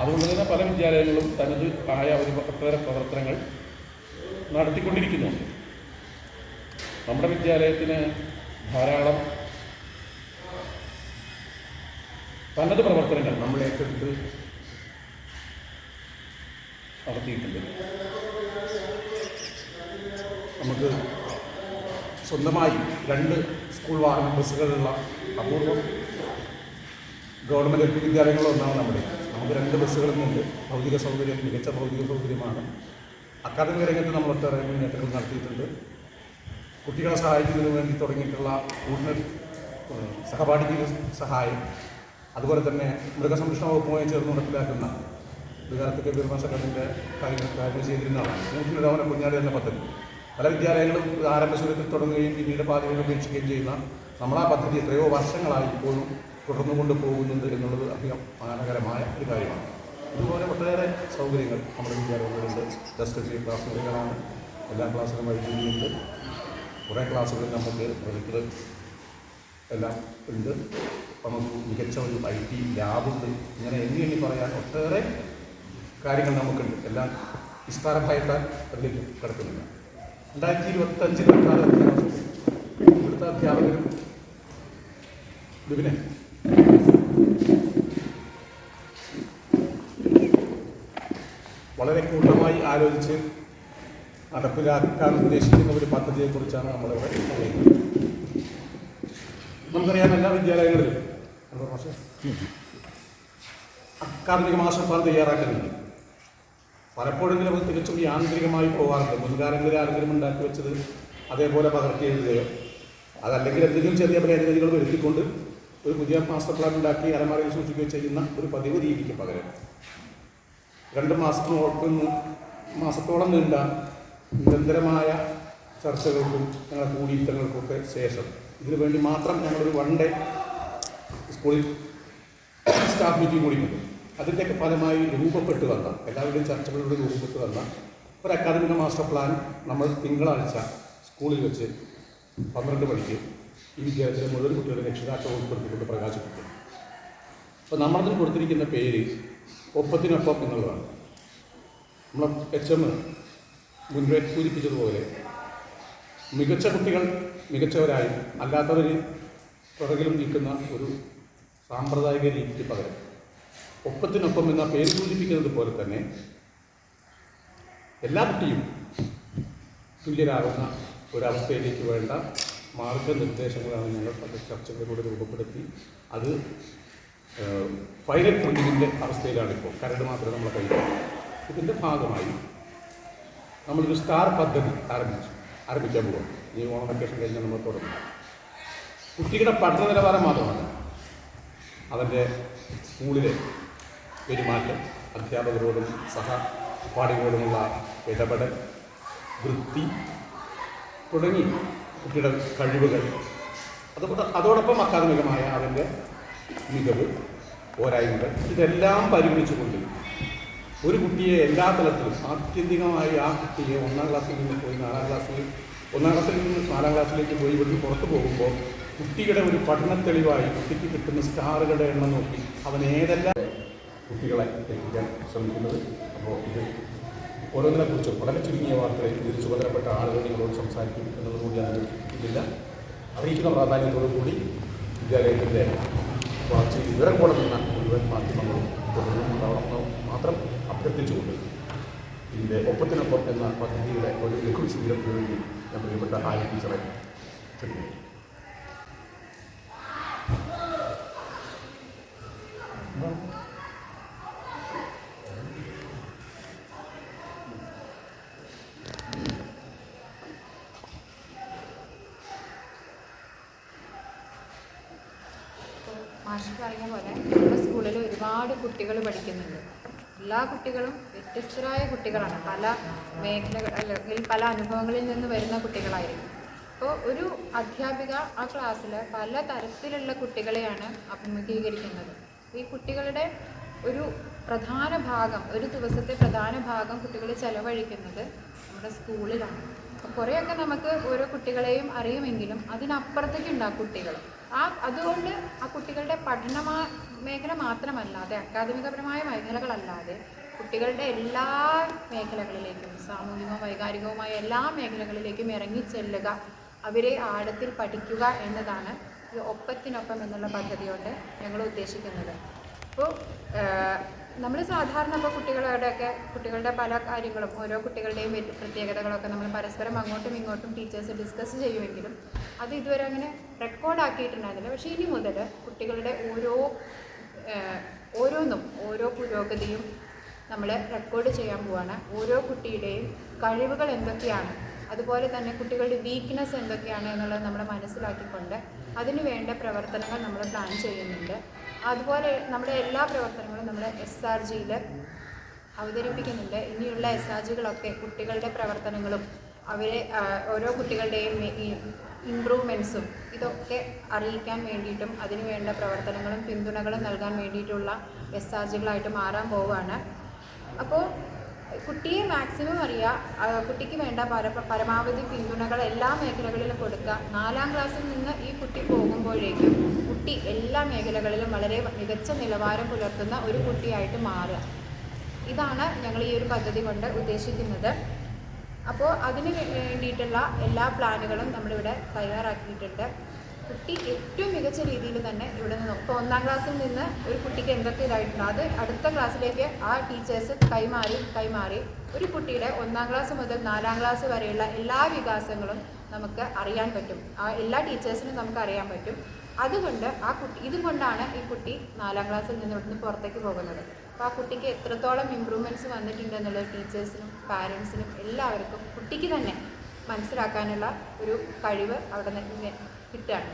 അതുകൊണ്ട് തന്നെ പല വിദ്യാലയങ്ങളും തനത് ആയ ഒരു പത്തര പ്രവർത്തനങ്ങൾ നടത്തിക്കൊണ്ടിരിക്കുന്നുണ്ട് നമ്മുടെ വിദ്യാലയത്തിന് ധാരാളം തനത് പ്രവർത്തനങ്ങൾ നമ്മൾ ഏറ്റെടുത്ത് നടത്തിയിട്ടുണ്ട്. നമുക്ക് സ്വന്തമായി രണ്ട് സ്കൂൾ വാഹന ബസ്സുകളുള്ള അപൂർവം ഗവൺമെന്റ് എൽ പി വിദ്യാലയങ്ങളൊന്നാണ് നമ്മുടെ. നമുക്ക് രണ്ട് ബസ്സുകളുമുണ്ട് ഭൗതിക സൗകര്യം മികച്ച ഭൗതിക സൗകര്യമാണ്. അക്കാദമിക രംഗത്ത് നമ്മൾ ഒട്ടേറെ മുന്നേറ്റങ്ങൾ നടത്തിയിട്ടുണ്ട്. കുട്ടികളെ സഹായിക്കുന്നതിന് വേണ്ടി തുടങ്ങിയിട്ടുള്ള കൂടുതൽ സഹപാഠിക്ക് സഹപാഠിക സഹായം അതുപോലെ തന്നെ മൃഗസംരക്ഷണ വകുപ്പുമായി ചേർന്ന് നടപ്പിലാക്കുന്ന വികാരത്തിന്റെ മാഷക്കറിന്റെ കാര്യങ്ങൾ കാര്യങ്ങൾ ചെയ്തിരുന്നതാണ് നൂറ്റിനിടവന കുഞ്ഞാടി എന്ന പദ്ധതി. പല വിദ്യാലയങ്ങളും ആരംഭ സൂര്യത്തിൽ തുടങ്ങുകയും പിന്നീട് പാതികൾ ഉപേക്ഷിക്കുകയും ചെയ്യുന്ന നമ്മളാ പദ്ധതി എത്രയോ വർഷങ്ങളായി ഇപ്പോഴും തുടർന്നു കൊണ്ട് പോകുന്നുണ്ട് എന്നുള്ളത് അധികം മാനകരമായ ഒരു കാര്യമാണ്. ഇതുപോലെ ഒട്ടേറെ സൗകര്യങ്ങൾ നമ്മുടെ വിദ്യാർത്ഥികളുണ്ട് ജസ്റ്റ് ചെയ്യുന്ന ക്ലാസ് മുറികളാണ്. എല്ലാ ക്ലാസ്സിലും വൈദ്യുതിയുണ്ട്. കുറേ ക്ലാസ്സുകളിൽ നമുക്ക് പ്രൊജക്ടർ എല്ലാം ഉണ്ട്. നമുക്ക് മികച്ച ഒരു ഐ ടി ലാബുണ്ട് ഇങ്ങനെ എണ്ണി എണ്ണി പറയാൻ ഒട്ടേറെ കാര്യങ്ങൾ നമുക്കുണ്ട്. എല്ലാം വിസ്താരഭയത്താൽ അതിലേക്ക് കിടക്കുന്നില്ല രണ്ടായിരത്തി ഇരുപത്തഞ്ചിൽ ഇവിടുത്തെ അധ്യാപകരും വിപിനെ വളരെ കൂട്ടമായി ആലോചിച്ച് നടപ്പിലാക്കാൻ ഉദ്ദേശിക്കുന്ന ഒരു പദ്ധതിയെക്കുറിച്ചാണ് നമ്മളിവിടെ പറയുന്നത്. നമുക്കറിയാം എല്ലാ വിദ്യാലയങ്ങളിലും? അക്കാദമിക പ്ലാൻ തയ്യാറാക്കുന്നുണ്ട്. പലപ്പോഴെങ്കിലും അത് തികച്ചും യാന്ത്രികമായി പോകാറുണ്ട്. മുൻകാലങ്ങളിൽ ആരെങ്കിലും ഉണ്ടാക്കി വെച്ചത് അതേപോലെ പകർത്തി എഴുതുകയോ അതല്ലെങ്കിൽ എന്തെങ്കിലും ചെറിയ ഭേദഗതികൾ വരുത്തിക്കൊണ്ട് ഒരു പുതിയ മാസ്റ്റർ പ്ലാൻ ഉണ്ടാക്കി അലമാരയിൽ സൂക്ഷിക്കുകയോ ചെയ്യുന്ന ഒരു പതിവ് രീതിക്ക് പകരം. രണ്ട് മാസത്തോളം മാസത്തോളം നീണ്ട നിരന്തരമായ ചർച്ചകൾക്കും ഞങ്ങളുടെ കൂടിയിരുത്തങ്ങൾക്കൊക്കെ ശേഷം. ഇതിനു വേണ്ടി മാത്രം ഞങ്ങളൊരു വൺ ഡേ സ്കൂളിൽ സ്റ്റാഫ് മീറ്റിംഗ് കൂടി കൂടിയുണ്ട് അതിന്റെയൊക്കെ ഫലമായി രൂപപ്പെട്ട് വന്ന എല്ലാവരുടെയും ചർച്ചകളിലൂടെ രൂപപ്പെട്ട് വന്ന ഒരു അക്കാദമിക മാസ്റ്റർ പ്ലാൻ നമ്മൾ തിങ്കളാഴ്ച സ്കൂളിൽ വെച്ച് പന്ത്രണ്ട് മണിക്ക് ഈ വിദ്യാലയത്തിലെ മുഴുവൻ കുട്ടികളുടെ രക്ഷിതാക്കൾ ഉൾപ്പെടുത്തിക്കൊണ്ട് പ്രകാശിപ്പിക്കും അപ്പോൾ നമ്മളതിന് കൊടുത്തിരിക്കുന്ന പേര് ഒപ്പത്തിനൊപ്പം എന്നുള്ളതാണ്. നമ്മളെ എച്ച് എം മുൻപേ സൂചിപ്പിച്ചതുപോലെ മികച്ച കുട്ടികൾ മികച്ചവരായി അല്ലാത്തവർ പുറകിലും നിൽക്കുന്ന ഒരു സാമ്പ്രദായിക രീതിക്ക് പകരം ഒപ്പത്തിനൊപ്പം എന്ന പേര് സൂചിപ്പിക്കുന്നത് പോലെ തന്നെ എല്ലാ കുട്ടിയും തുല്യരാകുന്ന ഒരവസ്ഥയിലേക്ക് വേണ്ട മാർഗനിർദ്ദേശങ്ങളാണ് ഞങ്ങൾ പല ചർച്ചകളിലൂടെ രൂപപ്പെടുത്തി അത് ഏഹ്, ഫൈനൽ പ്രിന്റിങ്ങിന്റെ അവസ്ഥയിലാണ് ഇപ്പോൾ കരട് മാത്രമേ നമ്മളെ കയ്യിൽ ഇതിന്റെ ഭാഗമായി നമ്മളൊരു സ്റ്റാർ പദ്ധതി ആരംഭിച്ചു. ആരംഭിക്കാൻ പോകും ഈ ഓണം വെക്കേഷൻ കഴിഞ്ഞാൽ നമ്മൾ തുടങ്ങും. കുട്ടികളുടെ പഠന നിലവാരം മാത്രമല്ല അവന്റെ സ്കൂളിലെ പെരുമാറ്റം അധ്യാപകരോടും സഹപാഠികളോടുമുള്ള ഇടപെടൽ വൃത്തി തുടങ്ങി കുട്ടിയുടെ കഴിവുകൾ. അതുകൊണ്ട് അതോടൊപ്പം അക്കാദമികമായ അവന്റെ മികവ് പോരായ്മകൾ ഇതെല്ലാം പരിഗണിച്ചുകൊണ്ട് ഒരു കുട്ടിയെ എല്ലാ തലത്തിലും ആത്യന്തികമായി ആ കുട്ടിയെ ഒന്നാം ക്ലാസ്സിൽ നിന്ന് പോയി നാലാം ക്ലാസ്സിൽ ഒന്നാം ക്ലാസ്സിൽ നിന്ന് നാലാം ക്ലാസ്സിലേക്ക് പോയി ഇവിടുന്ന് പുറത്തു പോകുമ്പോൾ കുട്ടിയുടെ ഒരു പഠന തെളിവായി കുട്ടിക്ക് കിട്ടുന്ന സ്റ്റാറുകളുടെ എണ്ണം നോക്കി അവൻ ഏതെല്ലാം കുട്ടികളെ എത്തിക്കാൻ ശ്രമിക്കുന്നത്. അപ്പോൾ ഇത് ഓരോന്നിനെ കുറിച്ചും വളരെ ചുരുങ്ങിയ വാർത്തകളിൽ ഇതിൽ ചുമതലപ്പെട്ട ആളുകൾ നിങ്ങളോട് സംസാരിക്കും എന്നതുകൂടി അനുവദിക്കുന്നില്ല അറിയിക്കുന്ന പ്രാധാന്യത്തോടു കൂടി വിദ്യാലയത്തിന്റെ വളർച്ച വിവരം നിന്ന മുഴുവൻ മാധ്യമങ്ങളും തുടരുന്നുണ്ടാവണം മാത്രം അഭ്യർത്ഥിച്ചുകൊണ്ട് ഇതിന്റെ ഒപ്പത്തിനൊപ്പം എന്ന പദ്ധതിയുടെ ഒരു ലഘു ശീലം വേണ്ടി ഞാൻ പ്രിയപ്പെട്ട ആര്യ ടീച്ചറെ ക്ഷണിക്കുന്നു മാഷ് പറഞ്ഞ പോലെ നമ്മുടെ സ്കൂളിൽ ഒരുപാട് കുട്ടികൾ പഠിക്കുന്നുണ്ട്. എല്ലാ കുട്ടികളും വ്യത്യസ്തരായ കുട്ടികളാണ്. പല മേഖലകൾ അല്ലെങ്കിൽ പല അനുഭവങ്ങളിൽ നിന്ന് വരുന്ന കുട്ടികളായിരിക്കും. അപ്പോൾ ഒരു അധ്യാപിക ആ ക്ലാസ്സിൽ പല തരത്തിലുള്ള കുട്ടികളെയാണ് അഭിമുഖീകരിക്കുന്നത്. ഈ കുട്ടികളുടെ ഒരു പ്രധാന ഭാഗം ഒരു ദിവസത്തെ പ്രധാന ഭാഗം കുട്ടികൾ ചെലവഴിക്കുന്നത് നമ്മുടെ സ്കൂളിലാണ്. കുറേയൊക്കെ നമുക്ക് ഓരോ കുട്ടികളെയും അറിയുമെങ്കിലും അതിനപ്പുറത്തേക്ക് ഉണ്ടാകും കുട്ടികൾ. ആ അതുകൊണ്ട് ആ കുട്ടികളുടെ പഠന മേഖല മാത്രമല്ലാതെ അക്കാദമികപരമായ മേഖലകളല്ലാതെ കുട്ടികളുടെ എല്ലാ മേഖലകളിലേക്കും സാമൂഹികവും വൈകാരികവുമായ എല്ലാ മേഖലകളിലേക്കും ഇറങ്ങി ചെല്ലുക അവരെ ആഴത്തിൽ പഠിക്കുക എന്നതാണ് ഈ ഒപ്പത്തിനൊപ്പം എന്നുള്ള പദ്ധതി കൊണ്ട് ഞങ്ങൾ ഉദ്ദേശിക്കുന്നത്. അപ്പോൾ നമ്മൾ സാധാരണ ഇപ്പോൾ കുട്ടികളുടെയൊക്കെ കുട്ടികളുടെ പല കാര്യങ്ങളും ഓരോ കുട്ടികളുടെയും പ്രത്യേകതകളൊക്കെ നമ്മൾ പരസ്പരം അങ്ങോട്ടും ഇങ്ങോട്ടും ടീച്ചേഴ്സ് ഡിസ്കസ് ചെയ്യുമെങ്കിലും അത് ഇതുവരെ അങ്ങനെ റെക്കോർഡാക്കിയിട്ടുണ്ടായിരുന്നില്ല പക്ഷേ ഇനി മുതൽ കുട്ടികളുടെ ഓരോ ഓരോന്നും ഓരോ പുരോഗതിയും നമ്മൾ റെക്കോർഡ് ചെയ്യാൻ പോവുകയാണ് ഓരോ കുട്ടിയുടെയും കഴിവുകൾ എന്തൊക്കെയാണ്? അതുപോലെ തന്നെ കുട്ടികളുടെ വീക്ക്നെസ് എന്തൊക്കെയാണ് എന്നുള്ളത് നമ്മൾ മനസ്സിലാക്കിക്കൊണ്ട് അതിനുവേണ്ട പ്രവർത്തനങ്ങൾ നമ്മൾ പ്ലാൻ ചെയ്യുന്നുണ്ട്. അതുപോലെ നമ്മുടെ എല്ലാ പ്രവർത്തനങ്ങളും നമ്മൾ എസ് ആർ ജിയിൽ അവതരിപ്പിക്കുന്നുണ്ട്. ഇനിയുള്ള എസ് ആർ ജികളൊക്കെ കുട്ടികളുടെ പ്രവർത്തനങ്ങളും അവരെ ഓരോ കുട്ടികളുടെയും ഇമ്പ്രൂവ്മെൻസും ഇതൊക്കെ അറിയിക്കാൻ വേണ്ടിയിട്ടും അതിനുവേണ്ട പ്രവർത്തനങ്ങളും പിന്തുണകളും നൽകാൻ വേണ്ടിയിട്ടുള്ള എസ് ആർ ജികളായിട്ട് മാറാൻ പോവുകയാണ്. അപ്പോൾ കുട്ടിയെ മാക്സിമം അറിയുക കുട്ടിക്ക് വേണ്ട പര പരമാവധി പിന്തുണകൾ എല്ലാ മേഖലകളിലും കൊടുക്കുക. നാലാം ക്ലാസ്സിൽ നിന്ന് ഈ കുട്ടി പോകുമ്പോഴേക്കും കുട്ടി എല്ലാ മേഖലകളിലും വളരെ മികച്ച നിലവാരം പുലർത്തുന്ന ഒരു കുട്ടിയായിട്ട് മാറുക. ഇതാണ് ഞങ്ങൾ ഈ ഒരു പദ്ധതി കൊണ്ട് ഉദ്ദേശിക്കുന്നത്. അപ്പോൾ അതിന് വേണ്ടിയിട്ടുള്ള എല്ലാ പ്ലാനുകളും നമ്മളിവിടെ തയ്യാറാക്കിയിട്ടുണ്ട്. കുട്ടി ഏറ്റവും മികച്ച രീതിയിൽ തന്നെ ഇവിടെ നിന്ന്. ഇപ്പോൾ ഒന്നാം ക്ലാസ്സിൽ നിന്ന് ഒരു കുട്ടിക്ക് എന്തൊക്കെ ഇതായിട്ടുണ്ട്? അത് അടുത്ത ക്ലാസ്സിലേക്ക് ആ ടീച്ചേഴ്സ് കൈമാറി കൈമാറി ഒരു കുട്ടിയുടെ ഒന്നാം ക്ലാസ് മുതൽ നാലാം ക്ലാസ് വരെയുള്ള എല്ലാ വികാസങ്ങളും നമുക്ക് അറിയാൻ പറ്റും. ആ എല്ലാ ടീച്ചേഴ്സിനും നമുക്ക് അറിയാൻ പറ്റും. അതുകൊണ്ട് ആ കുട്ടി ഇതുകൊണ്ടാണ് ഈ കുട്ടി നാലാം ക്ലാസ്സിൽ നിന്ന് ഇവിടുന്ന് പുറത്തേക്ക് പോകുന്നത്. അപ്പോൾ ആ കുട്ടിക്ക് എത്രത്തോളം ഇമ്പ്രൂവ്മെന്റ്സ് വന്നിട്ടുണ്ട് എന്നുള്ളത് ടീച്ചേഴ്സിനും പാരൻസിനും എല്ലാവർക്കും കുട്ടിക്ക് തന്നെ മനസ്സിലാക്കാനുള്ള ഒരു കഴിവ് അവിടെ നിന്ന് കിട്ടുകയാണ്